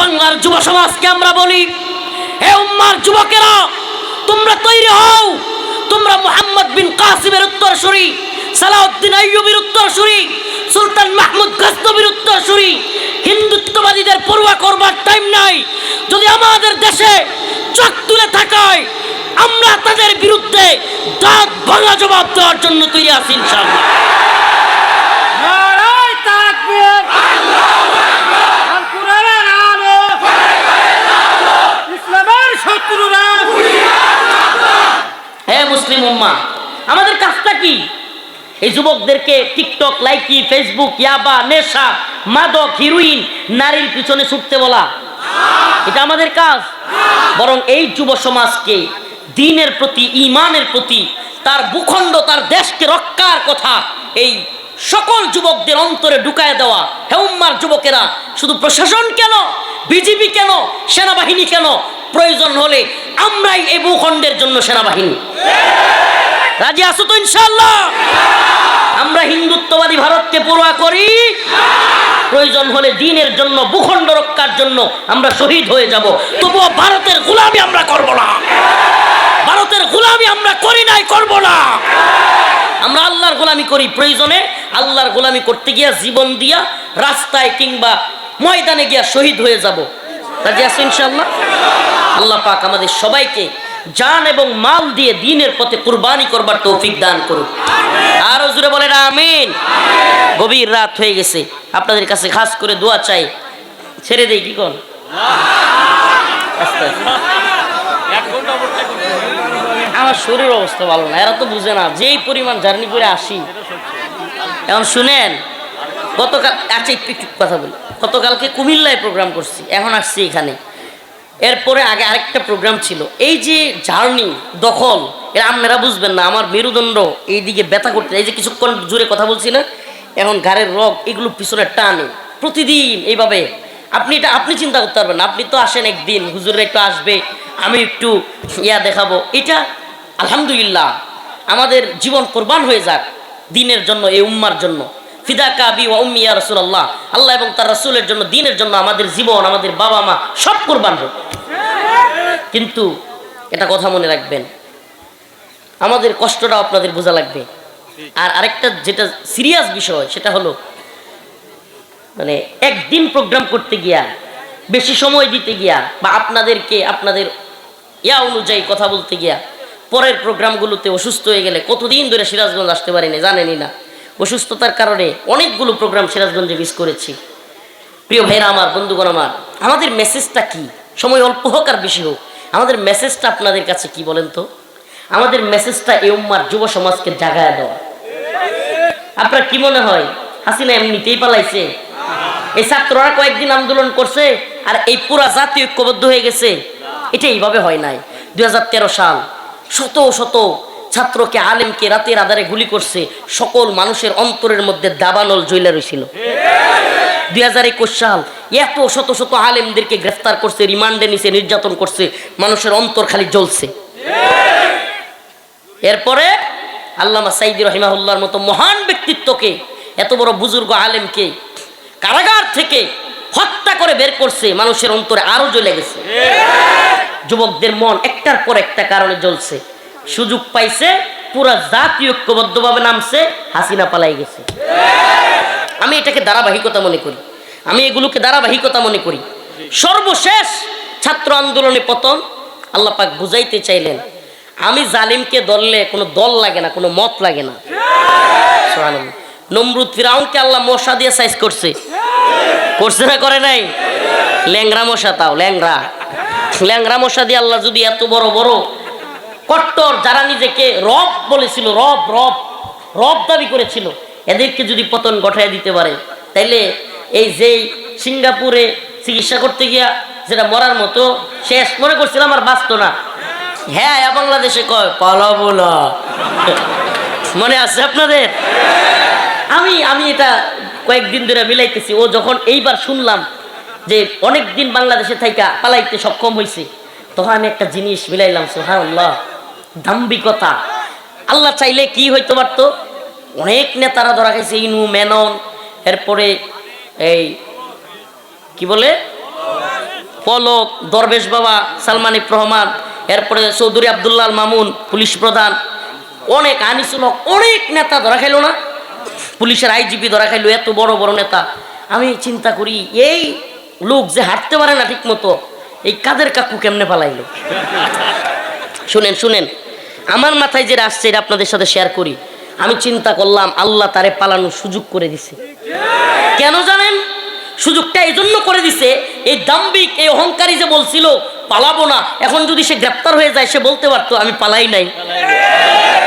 বাংলার যুব সমাজকে আমরা বলি, হে উম্মার যুবকেরা, তোমরা তৈরি হও। তোমরা মোহাম্মদ বিন কাসিমের উত্তরসূরি, সালাউদ্দিন আইয়ুবের উত্তরসূরি, সুলতান মাহমুদ গজনবীর উত্তরসূরি। হিন্দুত্ববাদীদের পড়ুয়া করবার টাইম নাই। যদি আমাদের দেশে চোখ তুলে থাকায়, আমরা তাদের বিরুদ্ধে দাঁত ভাঙা জবাব দেওয়ার জন্য তৈরি আছি ইনশাআল্লাহ। হে মুসলিম উম্মা, আমাদের কাজটা কি? এই যুবকদেরকে টিকটক, লাইকি, ফেসবুক, ইয়াবা, নেশা, মাদক, হিরোইন, নারীর পিছনে ছুটতে বলা। এটা আমাদের কাজ। বরং এই যুব সমাজকে, দিনের প্রতি, ইমানের প্রতি, তার ভূখণ্ড, তার দেশকে রক্ষার কথা, এই সকল যুবকদের অন্তরে ঢুকায় দেওয়া। হেউম্মার যুবকেরা, শুধু প্রশাসন কেন? বিজিবি কেন? সেনাবাহিনী কেন? প্রয়োজন হলে আমরাই এই ভূখণ্ডের জন্য সেনাবাহিনী। রাজি আছো তো ইনশাল্লাহ আমরা হিন্দুত্ববাদী ভারতকে পড়ুয়া করি। প্রয়োজন হলে দিনের জন্য, ভূখণ্ড রক্ষার জন্য আমরা শহীদ হয়ে যাব। তবুও ভারতের গোলামি আমরা করব না। ভারতের গোলামি আমরা করি নাই, করব না। আমরা আল্লাহর গোলামি করি প্রয়োজনে। আল্লাহর গোলামি করতে গিয়া জীবন দিয়া রাস্তায় কিংবা ময়দানে গিয়া শহীদ হয়ে যাব। রাজি আছো ইনশাল্লাহ আল্লাহ পাক আমাদের সবাইকে জান এবং মাল দিয়ে দিনের পথে কুরবানি করবার তৌফিক দান করুন। আরও জুড়ে বলেন আমিন। গভীর রাত হয়ে গেছে। আপনাদের কাছে খাস করে দোয়া চাই। ছেড়ে দেই কি কোন। আমার শরীর অবস্থা ভালো না এরা তো বুঝে না। যেই পরিমাণ জার্নি করে আসি। এখন শুনেন গতকাল আচ্ছা একটু কথা বলি। গতকালকে কুমিল্লায় প্রোগ্রাম করছি এখন আসছি এখানে। এরপরে আগে আরেকটা প্রোগ্রাম ছিল। এই যে জার্নি দখল, এরা আপনারা বুঝবেন না, আমার মেরুদণ্ড, এইদিকে ব্যথা করতে এই যে কিছুক্ষণ জুড়ে কথা বলছি না, এখন ঘাড়ের রগ, এগুলো পিছনে টানে। প্রতিদিন এইভাবে। আপনি এটা আপনি চিন্তা করতে পারবেন। আপনি তো আসেন একদিন হুজুরে একটু আসবে, আমি একটু ইয়া দেখাবো। এটা আলহামদুলিল্লাহ, আমাদের জীবন কোরবান হয়ে যাক দিনের জন্য, এই উম্মার জন্য। ফিদা কাবি ওয়া উম্মি ইয়া রাসূলুল্লাহ। আল্লাহ এবং তার রাসূলের জন্য, দিনের জন্য আমাদের জীবন, আমাদের বাবা মা সব কোরবান হোক। কিন্তু এটা কথা মনে রাখবেন, আমাদের কষ্টটাও আপনাদের বোঝা লাগবে। আর আরেকটা যেটা সিরিয়াস বিষয়, সেটা হলো মানে একদিন প্রোগ্রাম করতে গিয়া, বেশি সময় দিতে গিয়া, বা আপনাদেরকে, আপনাদের ইয়া অনুযায়ী কথা বলতে গিয়া, পরের প্রোগ্রামগুলোতে অসুস্থ হয়ে গেলে কতদিন ধরে সিরাজগঞ্জ আসতে পারিনি, জানেনই না। অসুস্থতার কারণে অনেকগুলো প্রোগ্রাম সিরাজগঞ্জে মিস করেছি। প্রিয় ভাইরা আমার, বন্ধুগণ আমার, আমাদের মেসেজটা কি? সময় অল্প হোক আর বেশি হোক। আমাদের মেসেজটা আপনাদের কাছে কি বলেন তো? আমাদের মেসেজটা এই উম্মার যুব সমাজকে জাগায় দেওয়া। আপনার কি মনে হয়, হাসিনা এমনিতেই পালাইছে? এই ছাত্ররা কয়েকদিন আন্দোলন করছে আর এই পুরা জাতি ঐক্যবদ্ধ হয়ে গেছে। এটা এইভাবে হয় নাই। দুই হাজার তেরো সাল শত শত ছাত্রকে আলেমকে রাতের আধারে গুলি করছে, সকল মানুষের অন্তরের মধ্যে দাবানল জ্বলে রয়েছিল দুই হাজার একুশ সাল এত শত শত আলেমদেরকে গ্রেফতার করছে, রিমান্ডে নিছে, নির্যাতন করছে, মানুষের অন্তর খালি জ্বলছে। এরপরে আল্লামা সাইদি রহিমাহুল্লাহর মতো মহান ব্যক্তিত্বকে, এত বড় বুজুর্গ আলেমকে কারাগার থেকে হত্যা করে বের করছে, মানুষের অন্তরে আরও জ্বলে গেছে। যুবকদের মন একটার পর একটা কারণে জ্বলছে। সুযোগ পাইছে, পুরা জাতি ঐক্যবদ্ধভাবে নামছে, হাসিনা পালাই গেছে। আমি এটাকে ধারাবাহিকতা মনে করি। আমি এগুলোকে ধারাবাহিকতা মনে করি। সর্বশেষ ছাত্র আন্দোলনে পতন, আল্লাহ পাক বুঝাইতে চাইলেন, আমি জালিমকে দললে কোনো দল লাগে না, কোনো মত লাগে না। নমরুদ ফিরাউনকে আল্লাহ মশা দিয়ে সাইজ করছে। করছে না, করে নাই? ল্যাংরা মশা তাও ল্যাংরা ল্যাংরা মশা দিয়ে আল্লাহ যদি এত বড় বড় কট্টর যারা নিজেকে রব বলেছিল, রব রব রব দাবি করেছিল, এদেরকে যদি পতন ঘটায় দিতে পারে, তাইলে এই যেই সিঙ্গাপুরে চিকিৎসা করতে গিয়া যেটা মরার মতো, শেষ মনে করছিলাম আর বাঁচত না। হ্যাঁ বাংলাদেশে কয় পালাবো না মনে আছে আপনাদের? আমি আমি এটা কয়েকদিন ধরে মিলাইতেছি, ও যখন এইবার শুনলাম যে অনেক দিন বাংলাদেশে থাইকা পালাইতে সক্ষম হয়েছে তখন আমি একটা জিনিস মিলাইলাম সোহান আল্লাহ দাম্বিকতা আল্লাহ চাইলে কি হইতে পারতো? অনেক নেতারা ধরা গেছে ইনু, মেনন, এরপরে এই কি বলে? পলক, দরবেশ বাবা, সালমান রহমান, এরপরে চৌধুরী আবদুল্লাহ মামুন, পুলিশ প্রধান, অনেক আনিসুল হক, অনেক নেতা ধরা খাইলো না। পুলিশের আইজিপি ধরা খাইলো, এত বড় বড় নেতা। আমি চিন্তা করি, এই লোক যে হাঁটতে পারে না ঠিক মতো এই কাদের কাকু কেমনে পালাইলো? শুনেন শুনেন। আমার মাথায় যেটা আসছে, এটা আপনাদের সাথে শেয়ার করি। আমি চিন্তা করলাম, আল্লাহ তারে পালানোর সুযোগ করে দিছে। কেন জানেন? সুযোগটা এই জন্য করে দিছে, এই দাম্বিক এই অহংকারী যে বলছিল, পালাবো না। এখন যদি সে গ্রেপ্তার হয়ে যায়, সে বলতে পারতো, আমি পালাই নাই।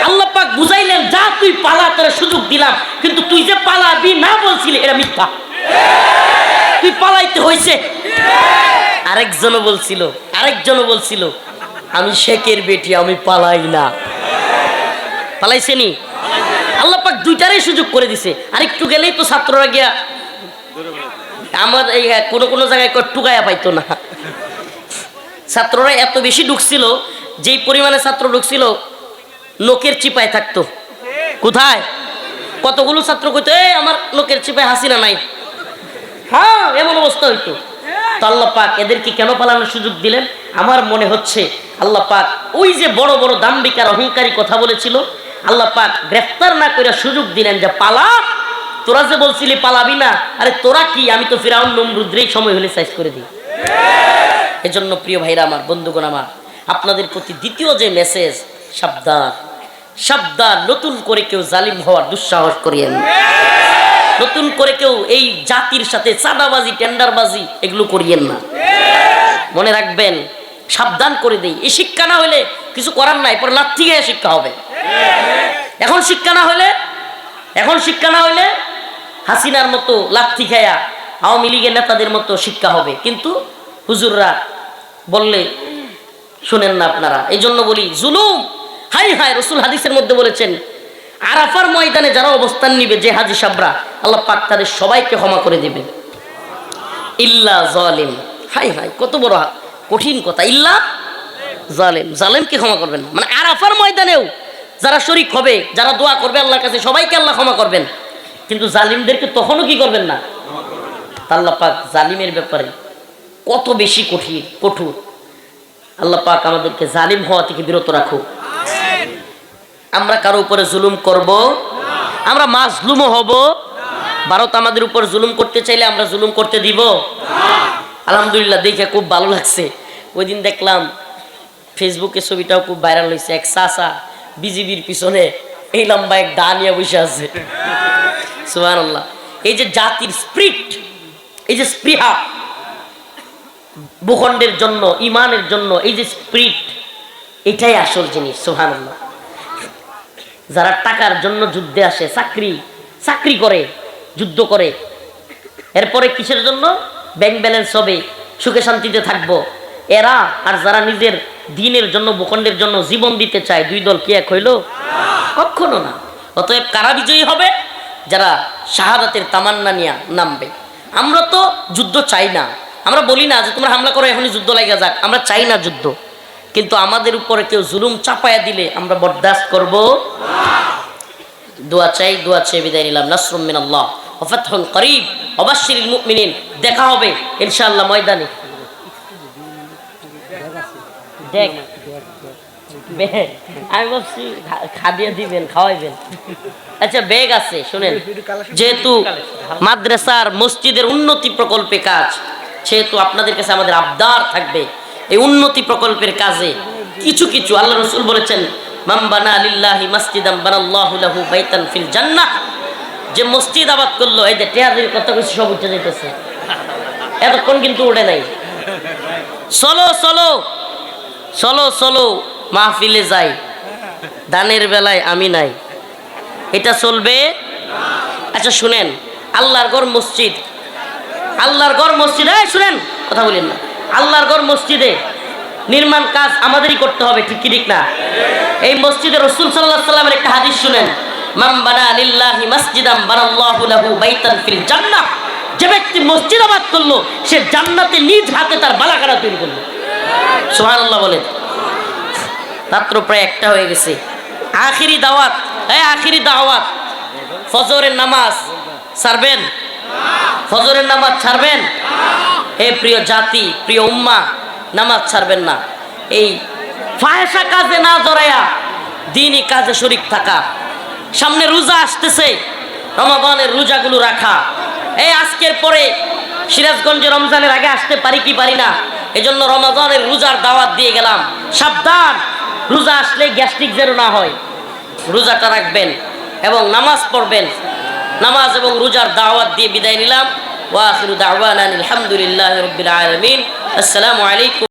আল্লাহ পাক বুঝাইলেন, যা তুই পালা, তোর সুযোগ দিলাম। কিন্তু তুই যে পালাবি না বলছিলি, এটা মিথ্যা। তুই পালাইতে হয়েছে আরেকজনও বলছিল আরেকজনও বলছিল আমি শেখের বেটি, আমি পালাই না। পালাইছেনি? আল্লাহ পাক দুইটারই সুযোগ করে দিছে। আর একটু গেলেই তো ছাত্ররা গিয়া আমার এই কোনো কোনো জায়গায় কয় টুকায়া পাইতো না। ছাত্ররা এত বেশি ঢুকছিল, যেই পরিমাণে ছাত্র ঢুকছিল লোকের চিপায় থাকতো। কোথায়? কতগুলো ছাত্র কইতো, এই, আমার লোকের চিপায় হাসিনা নাই। হ্যাঁ এমন অবস্থা হইতো। তো আল্লাহ পাক এদেরকে কেন পালানোর সুযোগ দিলেন? আমার মনে হচ্ছে আল্লাহ পাক ওই যে বড় বড় দাম্বিকার অহংকারী কথা বলেছিল, আল্লাহ পাক গ্রেফতার না করে সুযোগ দিলেন যে পালা। তোরা যে বলছিলি পালাবি না, আরে তোরা কি? আমি তো ফিরাউন, নমরুদ্রেই সময় হলে সাইজ করে দিই। এজন্য প্রিয় ভাইরা আমার, বন্ধুগণ আমার, আপনাদের প্রতি দ্বিতীয় যে মেসেজ সাবধান সাবধান, নতুন করে কেউ জালিম হওয়ার দুঃসাহস করিয়েন। নতুন করে কেউ এই জাতির সাথে চাঁদাবাজি, টেন্ডারবাজি এগুলো করিয়েন না। মনে রাখবেন সাবধান করে দেই। এই শিক্ষা না হলে কিছু করার নাই, পরে লাথি গায়ে শিক্ষা হবে। এখন শিক্ষা না হলে, এখন শিক্ষা না হলে হাসিনার মতো লাথি খায়া আওয়ামী লীগের নেতাদের মতো শিক্ষা হবে। কিন্তু হুজুররা বললে, শুনেন না আপনারা, এই জন্য বলি, জুলুম! হাই হাই রসুল হাদিসের মধ্যে বলেছেন, আরাফার ময়দানে যারা অবস্থান নিবে, যে হাজি সাবরা, আল্লাহ পাক তাদের সবাইকে ক্ষমা করে দিবেন। ইল্লা জালিম। হাই হাই কত বড় কঠিন কথা। ইল্লা জালেম। জালেমকে ক্ষমা করবেন। না মানে আরাফার ময়দানেও যারা শরিক হবে, যারা দোয়া করবে আল্লাহর কাছে, সবাইকে আল্লাহ ক্ষমা করবেন। কিন্তু জালিমদেরকে তখনও কি করবেন না? আল্লাহ পাক জালিমের ব্যাপারে কত বেশি কঠিন, কঠোর। আল্লাহ পাক আমাদেরকে জালিম হওয়া থেকে বিরত রাখুক। আমরা কারও উপরে জুলুম করব, আমরা মাজলুমও হব। ভারত আমাদের উপর জুলুম করতে চাইলে আমরা জুলুম করতে দিব। আলহামদুলিল্লাহ, দেখে খুব ভালো লাগছে। ওই দিন দেখলাম ফেসবুকে ছবিটাও খুব ভাইরাল হয়েছে এক চাচা বিজিবির পিছনে এই লম্বা এক দা নিয়ে বসে আছে। সুহান এই যে জাতির স্প্রিট এই যে স্পৃহা, ভূখণ্ডের জন্য, ইমানের জন্য, এই যে স্প্রিট এটাই আসল জিনিস সুহান যারা টাকার জন্য যুদ্ধে আসে, চাকরি চাকরি করে, যুদ্ধ করে, এরপরে কিসের জন্য? ব্যাংক ব্যালেন্স হবে, সুখে শান্তিতে থাকব। এরা আর যারা নিজের দিনের জন্য, ভূখণ্ডের জন্য জীবন দিতে চায়, দুই দল কি এক হইল? কখনো না। অতএব কারা বিজয়ী হবে? যারা শাহাদাতের তামান্না নিয়ে নামবে। আমরা তো যুদ্ধ চাই না। আমরা বলি না যে, তোমরা হামলা করো, এখনই যুদ্ধ লাগা যাক। আমরা চাই না যুদ্ধ। কিন্তু আমাদের উপরে কেউ জুলুম চাপায়া দিলে আমরা বরদাস্ত করব দোয়া চাই, দোয়া চেয়ে বিদায় নিলাম। নাসরুম মিন আল্লাহ ওফাতহুন করিব। অবাশির মুমিনিন, দেখা হবে ইনশাআল্লাহ ময়দানে। আমি খা- খাদিয়ে দিবেন, খাওয়াইবেন। আচ্ছা ব্যাগ আছে, শুনেন। যেহেতু মাদ্রাসার মসজিদের উন্নতি প্রকল্পে কাজ, সেহেতু আপনাদের কাছে আমাদের আবদার থাকবে এই উন্নতি প্রকল্পের কাজে। কিছু কিছু, আল্লাহ রসুল বলেছেন মাম্বানা আলিল্লাহি মাসজিদাম বানাল্লাহু লাহু বাইতান ফিল জান্নাহ। যে মসজিদ আবাদ করল, এই যে টেয়াদের কথা কিছু সব উঠে যেতেছে এতক্ষণ কিন্তু উঠে নাই। চলো চলো চলো চলো, মাহফিলে যাই। দানের বেলায় আমি নাই। এটা চলবে? আচ্ছা শুনেন, আল্লাহর গড় মসজিদ। আল্লাহর গড় মসজিদ, এই শুনেন, কথা বলেন না। আল্লাহর গড় মসজিদে নির্মাণ কাজ আমাদেরই করতে হবে, ঠিক কি, ঠিক না? এই মসজিদে রসুল সাল্লাহ সাল্লামের একটা হাদিস শুনেন। মাম বানা লিল্লাহি যে ব্যক্তি মসজিদ আবাদ করল, সে জান্নাতে নিজ হাতে তার বালাকারা তৈরি করল। সুবহানাল্লাহ বলেন। রাত্র প্রায় একটা হয়ে গেছে। আখিরি দাওয়াত, এই আখিরি দাওয়াত। ফজরের নামাজ ছাড়বেন? ফজরের নামাজ ছাড়বেন? হে প্রিয় জাতি, প্রিয় উম্মা, নামাজ ছাড়বেন না। এই ফাহেসা কাজে না জড়াইয়া দিনই কাজে শরিক থাকা। সামনে রোজা আসতেছে। রমাবানের রোজাগুলো রাখা। এই আজকের পরে সিরাজগঞ্জে রমজানের আগে আসতে পারি কি পারি না, এজন্য রমাজানের রোজার দাওয়াত দিয়ে গেলাম। সাবধান, রোজা আসলে গ্যাস্ট্রিক যেন না হয়। রোজাটা রাখবেন এবং নামাজ পড়বেন। নামাজ এবং রোজার দাওয়াত দিয়ে বিদায় নিলাম। ওয়াখিরু দাওয়ানা আলহামদুলিল্লাহ রবিল আলমিন। আসসালামু আলাইকুম।